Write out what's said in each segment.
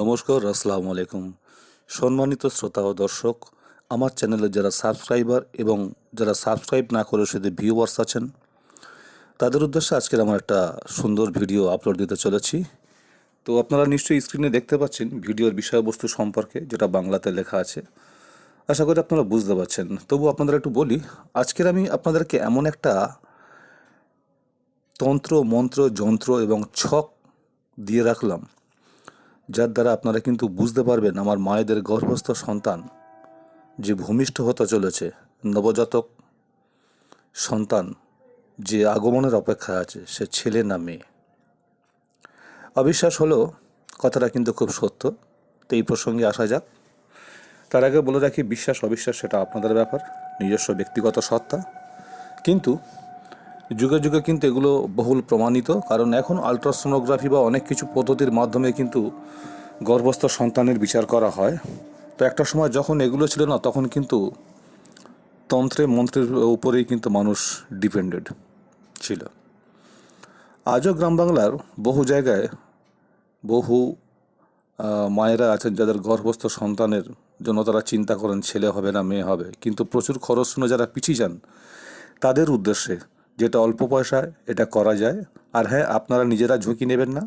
নমস্কার, আসসালামু আলাইকুম। সম্মানিত শ্রোতা ও দর্শক, আমার চ্যানেলে যারা সাবস্ক্রাইবার এবং যারা সাবস্ক্রাইব না করে শুধু ভিউয়ার্স আছেন, তাদের উদ্দেশ্যে আজকের আমার একটা সুন্দর ভিডিও আপলোড দিতে চলেছি। তো আপনারা নিশ্চয়ই স্ক্রিনে দেখতে পাচ্ছেন ভিডিওর বিষয়বস্তু সম্পর্কে, যেটা বাংলাতে লেখা আছে। আশা করি আপনারা বুঝতে পারছেন। তবু আপনাদের একটু বলি, আজকের আমি আপনাদেরকে এমন একটা তন্ত্র, মন্ত্র, যন্ত্র এবং ছক দিয়ে রাখলাম। যার দ্বারা আপনারা কিন্তু বুঝতে পারবেন আমার মায়েদের গর্ভস্থ সন্তান যে ভূমিষ্ঠ হতে চলেছে, নবজাতক সন্তান যে আগমনের অপেক্ষা আছে, সে ছেলে না মেয়ে। অবিশ্বাস হলো কথাটা কিন্তু খুব সত্য, তো এই প্রসঙ্গে আসা যাক। তার আগে বলে রাখি বিশ্বাস অবিশ্বাস সেটা আপনাদের ব্যাপার, নিজস্ব ব্যক্তিগত সত্তা। কিন্তু যুগে যুগে কিন্তু এগুলো বহুল প্রমাণিত, কারণ এখন আলট্রাসোনোগ্রাফি বা অনেক কিছু পদ্ধতির মাধ্যমে কিন্তু গর্ভস্থ সন্তানের বিচার করা হয়। তো একটা সময় যখন এগুলো ছিল না, তখন কিন্তু তন্ত্রে, মন্ত্রের উপরেই কিন্তু মানুষ ডিপেন্ডেড ছিল। আজও গ্রাম বাংলার বহু জায়গায় বহু মায়েরা আছেন যাদের গর্ভস্থ সন্তানের জন্য তারা চিন্তা করেন, ছেলে হবে না, মেয়ে হবে। কিন্তু প্রচুর খরচ শুনে যারা পিছিয়ে যান, তাদের উদ্দেশ্যে যেটা অল্প পয়সায় এটা করা যায়। আর হ্যাঁ আপনারা নিজেরা ঝুঁকি নেবেন না।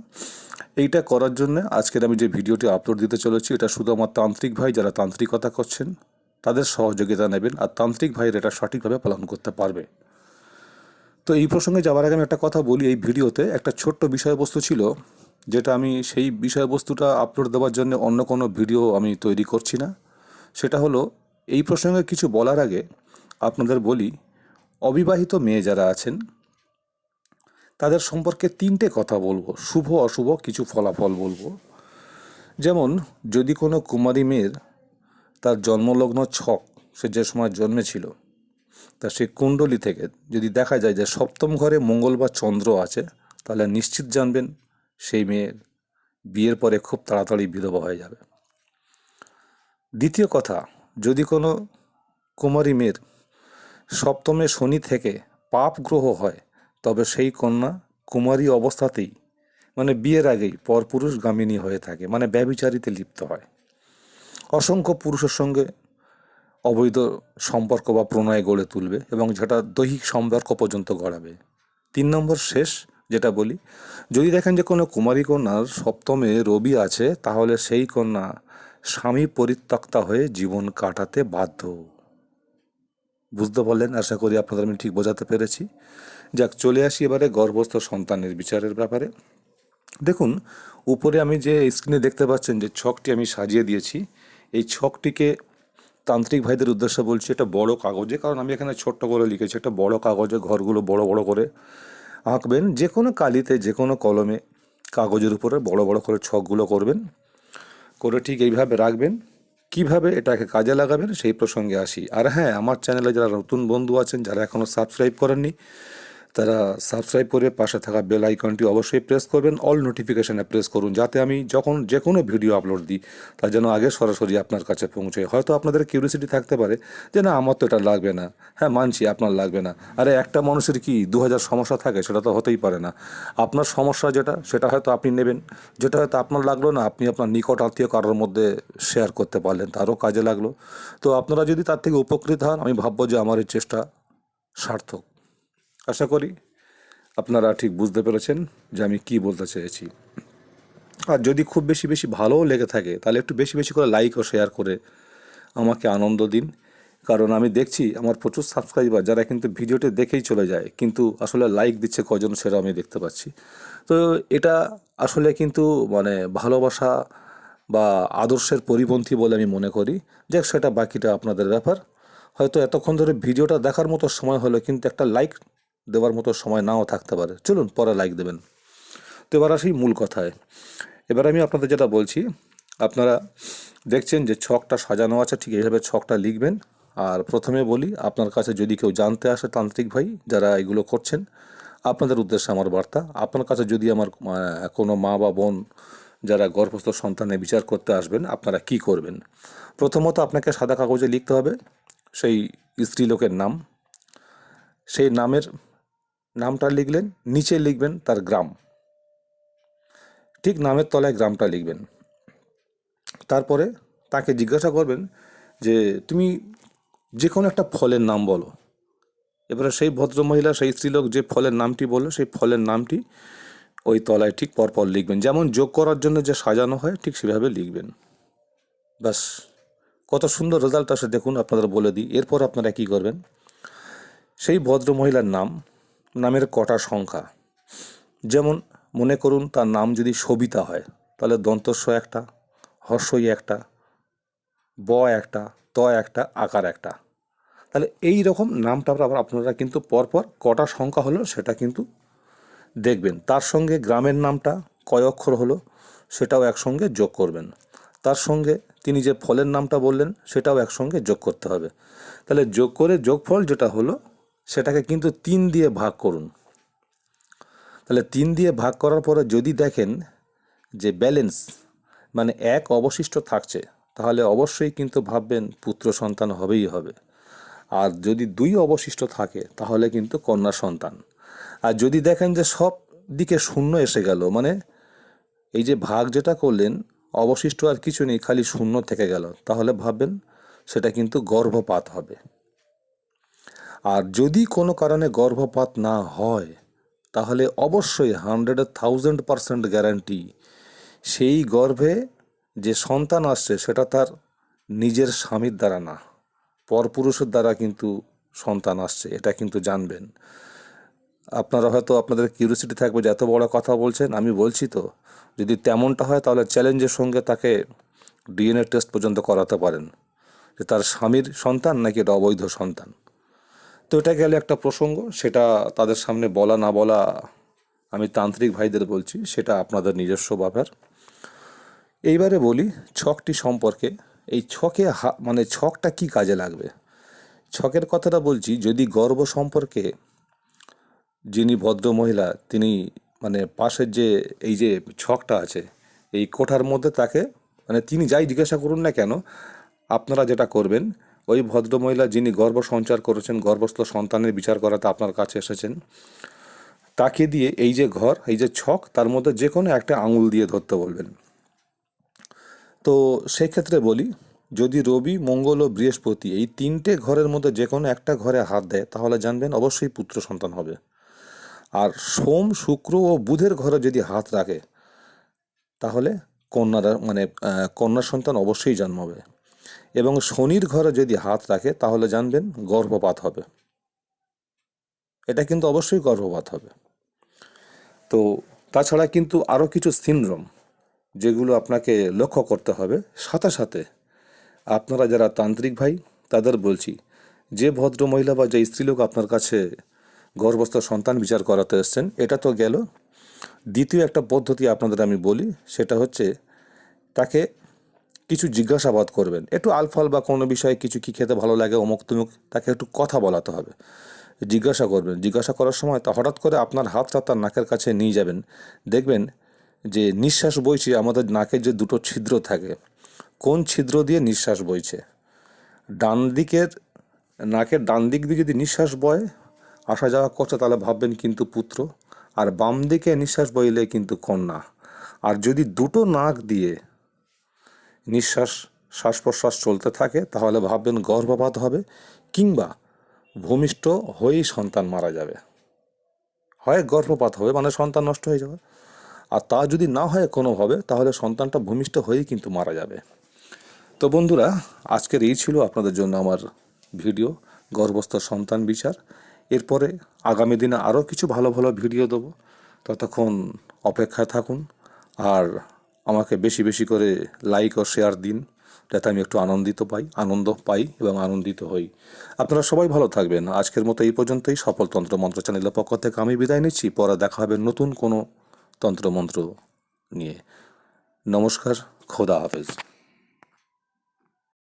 এইটা করার জন্য আজকের আমি যে ভিডিওটি আপলোড দিতে চলেছি, এটা শুধু আমার তান্ত্রিক ভাই যারা তান্ত্রিকতা করছেন, তাদের সহযোগিতা নেবেন আর তান্ত্রিক ভাইয়ের এটা সঠিকভাবে পালন করতে পারবে। তো এই প্রসঙ্গে যাওয়ার আগে আমি একটা কথা বলি, এই ভিডিওতে একটা ছোট্ট বিষয়বস্তু ছিল, যেটা আমি সেই বিষয়বস্তুটা আপলোড দেওয়ার জন্য অন্য কোনো ভিডিও আমি তৈরি করছি না। সেটা হলো, এই প্রসঙ্গে কিছু বলার আগে আপনাদের বলি অবিবাহিত মেয়ে যারা আছেন, তাদের সম্পর্কে তিনটে কথা বলব। শুভ, অশুভ কিছু ফলাফল বলব। যেমন, যদি কোনো কুমারী মেয়ের তার জন্মলগ্ন ছক, সে যে সময় জন্মেছিল, তা সেই কুণ্ডলী থেকে যদি দেখা যায় যে সপ্তম ঘরে মঙ্গল বা চন্দ্র আছে, তাহলে নিশ্চিত জানবেন সেই মেয়ের বিয়ের পরে খুব তাড়াতাড়ি বিধবা হয়ে যাবে। দ্বিতীয় কথা, যদি কোনো কুমারী মেয়ের সপ্তমে শনি থেকে পাপ গ্রহ হয়, তবে সেই কন্যা কুমারী অবস্থাতেই মানে বিয়ের আগেই পরপুরুষ গামিনী হয়ে থাকে মানে ব্যবিচারিতে লিপ্ত হয়। অসংখ্য পুরুষের সঙ্গে অবৈধ সম্পর্ক বা প্রণয় গড়ে তুলবে এবং যেটা দৈহিক সম্পর্ক পর্যন্ত গড়াবে। তিন নম্বর শেষ, যেটা বলি, যদি দেখেন যে কোনো কুমারী কন্যার সপ্তমে রবি আছে, তাহলে সেই কন্যা স্বামী পরিত্যক্তা হয়ে জীবন কাটাতে বাধ্য। বুঝতে পারলেন, আশা করি আপনাদের আমি ঠিক বোঝাতে পেরেছি। যাক, চলে আসি এবারে গর্ভস্থ সন্তানের বিচারের ব্যাপারে। দেখুন, উপরে আমি যে স্ক্রিনে দেখতে পাচ্ছেন যে ছকটি আমি সাজিয়ে দিয়েছি, এই ছকটিকে তান্ত্রিক ভাইদের উদ্দেশ্যে বলছি, এটা বড় কাগজে, কারণ আমি এখানে ছোট্ট করে লিখেছি, একটা বড় কাগজে ঘরগুলো বড় বড় করে আঁকবেন, যে কোনো কালিতে, যে কোনো কলমে কাগজের উপরে বড় বড় করে ছকগুলো করবেন, করে ঠিক এইভাবে রাখবেন। কীভাবে এটাকে কাজে লাগাবেন সেই প্রসঙ্গে আসি। আর হ্যাঁ আমার চ্যানেলে যারা নতুন বন্ধু আছেন, যারা এখনও সাবস্ক্রাইব করেননি তারা সাবস্ক্রাইব করে পাশে থাকা বেল আইকনটি অবশ্যই প্রেস করবেন। অল নোটিফিকেশানে প্রেস করুন যাতে আমি যখন যে কোনো ভিডিও আপলোড দিই, তা যেন আগে সরাসরি আপনার কাছে পৌঁছয় হয়তো আপনাদের কিউরিয়াসিটি থাকতে পারে যে, না, আমার তো এটা লাগবে না। হ্যাঁ মানছি আপনার লাগবে না। আরে, একটা মানুষের কি দু হাজার সমস্যা থাকে? সেটা তো হতেই পারে না। আপনার সমস্যা যেটা, সেটা হয়তো আপনি নেবেন। যেটা হয়তো আপনার লাগল না, আপনি আপনার নিকট আত্মীয় কারোর মধ্যে শেয়ার করতে পারলেন, তারও কাজে লাগল। তো আপনারা যদি তার থেকে উপকৃত হন, আমি ভাববো যে আমার এই চেষ্টা সার্থক। আশা করি আপনারা ঠিক বুঝতে পেরেছেন যে আমি কি বলতে চেয়েছি। আর যদি খুব বেশি বেশি ভালোও লেগে থাকে, তাহলে একটু বেশি বেশি করে লাইক ও শেয়ার করে আমাকে আনন্দ দিন। কারণ আমি দেখছি আমার প্রচুর সাবস্ক্রাইবার যারা কিন্তু ভিডিওটি দেখেই চলে যায়, কিন্তু আসলে লাইক দিচ্ছে কজন সেটা আমি দেখতে পাচ্ছি। তো এটা আসলে কিন্তু মানে ভালোবাসা বা আদর্শের পরিপন্থী বলে আমি মনে করি। যাক, সেটা বাকিটা আপনাদের ব্যাপার। হয়তো এতক্ষণ ধরে ভিডিওটা দেখার মতো সময় হলো, কিন্তু একটা লাইক দেওয়ার মতো সময় নাও থাকতে পারে। চলুন, পরে লাইক দেবেন। তো এবার আসি মূল কথায়। এবার আমি আপনাদের যেটা বলছি, আপনারা দেখছেন যে ছকটা সাজানো আছে, ঠিক এইভাবে ছকটা লিখবেন। আর প্রথমে বলি, আপনার কাছে যদি কেউ জানতে আসে, তান্ত্রিক ভাই, যারা এগুলো করছেন, আপনাদের উদ্দেশ্যে আমার বার্তা। আপনার কাছে যদি আমার কোনো মা বা বোন যারা গর্ভস্থ সন্তানে বিচার করতে আসবেন, আপনারা কি করবেন? প্রথমত আপনাকে সাদা কাগজে লিখতে হবে, সেই স্ত্রীলোকের নাম। সেই নামের নামটা লিখলেন, নিচে লিখবেন তার গ্রাম। ঠিক নামের তলায় গ্রামটা লিখবেন। তারপরে তাকে জিজ্ঞাসা করবেন যে, তুমি যে কোনো একটা ফলের নাম বলো। এবারে সেই ভদ্রমহিলা, সেই স্ত্রীলোক যে ফলের নামটি বলল, সেই ফলের নামটি ওই তলায় ঠিক পরপর লিখবেন। যেমন যোগ করার জন্য যে সাজানো হয়, ঠিক সেভাবে লিখবেন। ব্যাস, কত সুন্দর রেজাল্ট আসে। দেখুন, আপনাদের বলে দিই। এরপর আপনারা কী করবেন? সেই ভদ্রমহিলার নাম নামের কটা সংখ্যা। যেমন মনে করুন তার নাম যদি সবিতা হয়, তাহলে দন্তস্ব একটা, হর্ষই একটা, ব একটা, ত একটা, আকার একটা। তাহলে এই রকম নামটা আবার আপনারা কিন্তু পরপর কটা সংখ্যা হলো সেটা কিন্তু দেখবেন। তার সঙ্গে গ্রামের নামটা কয় অক্ষর হলো সেটাও একসঙ্গে যোগ করবেন। তার সঙ্গে তিনি যে ফলের নামটা বললেন সেটাও একসঙ্গে যোগ করতে হবে। তাহলে যোগ করে যোগফল যেটা হলো সেটাকে কিন্তু তিন দিয়ে ভাগ করুন। তাহলে তিন দিয়ে ভাগ করার পরে যদি দেখেন যে ব্যালেন্স মানে এক অবশিষ্ট থাকছে, তাহলে অবশ্যই কিন্তু ভাববেন পুত্র সন্তান হবেই হবে। আর যদি দুই অবশিষ্ট থাকে, তাহলে কিন্তু কন্যা সন্তান। আর যদি দেখেন যে সব দিকে শূন্য এসে গেল মানে এই যে ভাগ যেটা করলেন, অবশিষ্ট আর কিছু নেই, খালি শূন্য থেকে গেল, তাহলে ভাববেন সেটা কিন্তু গর্ভপাত হবে। আর যদি কোনো কারণে গর্ভপাত না হয়, তাহলে অবশ্যই হান্ড্রেড থাউজেন্ড পারসেন্ট গ্যারান্টি। সেই গর্ভে যে সন্তান আসছে, সেটা তার নিজের স্বামীর দ্বারা না, পরপুরুষের দ্বারা কিন্তু সন্তান আসছে, এটা কিন্তু জানবেন। আপনারা হয়তো আপনাদের কিউরিয়াসিটি থাকবে যে এত বড় কথা বলছেন, আমি বলছি তো, যদি তেমনটা হয় তাহলে চ্যালেঞ্জের সঙ্গে তাকে ডিএনএ টেস্ট পর্যন্ত করাতে পারেন। যে তার স্বামীর সন্তান নাকি এটা অবৈধ সন্তান? তো এটা গেলে একটা প্রসঙ্গ, সেটা তাদের সামনে বলা না বলা আমি তান্ত্রিক ভাইদের বলছি, সেটা আপনাদের নিজস্ব ব্যাপার। এইবারে বলি, ছকটি সম্পর্কে, এই ছকে মানে ছকটা কি কাজে লাগবে? ছকের কথাটা বলছি, যদি গর্ব সম্পর্কে যিনি ভদ্র মহিলা, তিনি মানে পাশের যে, এই যে ছকটা আছে, এই কোঠার মধ্যে তাকে মানে তিনি যাই জিজ্ঞাসা করুন না কেন, আপনারা যেটা করবেন ওই ভদ্র মহিলা যিনি গর্ভ সঞ্চার করেছেন, গর্ভস্থ সন্তানের বিচার করাতে আপনার কাছে এসেছেন, তাকে দিয়ে এই যে ঘর, এই যে ছক, তার মধ্যে যে কোনো একটা আঙুল দিয়ে ধরতে বলবেন। তো সেক্ষেত্রে বলি, যদি রবি, মঙ্গল ও বৃহস্পতি এই তিনটে ঘরের মধ্যে যে কোনো একটা ঘরে হাত দেয়, তাহলে জানবেন অবশ্যই পুত্র সন্তান হবে। আর সোম, শুক্র ও বুধের ঘরে যদি হাত রাখে, তাহলে কন্যারা মানে কন্যা সন্তান অবশ্যই জন্মাবে। এবং শনির ঘরে যদি হাত রাখে, তাহলে জানবেন গর্ভপাত হবে। এটা কিন্তু অবশ্যই গর্ভপাত হবে। তো তাছাড়া কিন্তু আরও কিছু সিনড্রোম যেগুলো আপনাকে লক্ষ্য করতে হবে। সাথে সাথে আপনারা যারা তান্ত্রিক ভাই, তাদের বলছি, যে ভদ্র মহিলা বা যে স্ত্রীলোক আপনার কাছে গর্ভস্থ সন্তান বিচার করাতে এসছেন, এটা তো গেল। দ্বিতীয় একটা পদ্ধতি আপনাদের আমি বলি, সেটা হচ্ছে তাকে কিছু জিজ্ঞাসাবাদ করবেন। একটু আলফাল বা কোনো বিষয়ে কিছু কি খেতে ভালো লাগে, অমুক তুমুক, তাকে একটু কথা বলাতে হবে। জিজ্ঞাসা করবেন। জিজ্ঞাসা করার সময় তা হঠাৎ করে আপনার হাতটা তার নাকের কাছে নিয়ে যাবেন। দেখবেন যে নিঃশ্বাস বইছে, আমাদের নাকের যে দুটো ছিদ্র থাকে, কোন ছিদ্র দিয়ে নিঃশ্বাস বইছে? ডান দিকের, নাকের ডান দিক দিয়ে যদি নিঃশ্বাস বয়, আসা যাওয়া করছে তাহলে ভাববেন কিন্তু পুত্র, আর বাম দিকে নিঃশ্বাস বইলে কিন্তু কন্যা। আর যদি দুটো নাক দিয়ে নিঃশ্বাস শ্বাস প্রশ্বাস চলতে থাকে, তাহলে ভাববেন গর্ভপাত হবে কিংবা ভূমিষ্ঠ হয়েই সন্তান মারা যাবে। হয় গর্ভপাত হবে মানে সন্তান নষ্ট হয়ে যাবে। আর তা যদি না হয় কোনোভাবে, তাহলে সন্তানটা ভূমিষ্ঠ হয়েই কিন্তু মারা যাবে। তো বন্ধুরা, আজকের এই ছিল আপনাদের জন্য আমার ভিডিও, গর্ভস্থ সন্তান বিচার। এরপরে আগামী দিনে আরও কিছু ভালো ভালো ভিডিও দেবো। ততক্ষণ অপেক্ষায় থাকুন। আর আমাকে বেশি বেশি করে লাইক ও শেয়ার দিন, যাতে আমি একটু আনন্দিত পাই, আনন্দ পাই এবং আনন্দিত হই। আপনারা সবাই ভালো থাকবেন। আজকের মতো এই পর্যন্তই। সফল তন্ত্র মন্ত্র চ্যানেলের পক্ষ থেকে আমি বিদায় নিচ্ছি। পরে দেখা হবে নতুন কোনো তন্ত্রমন্ত্র নিয়ে। নমস্কার। খোদা হাফেজ।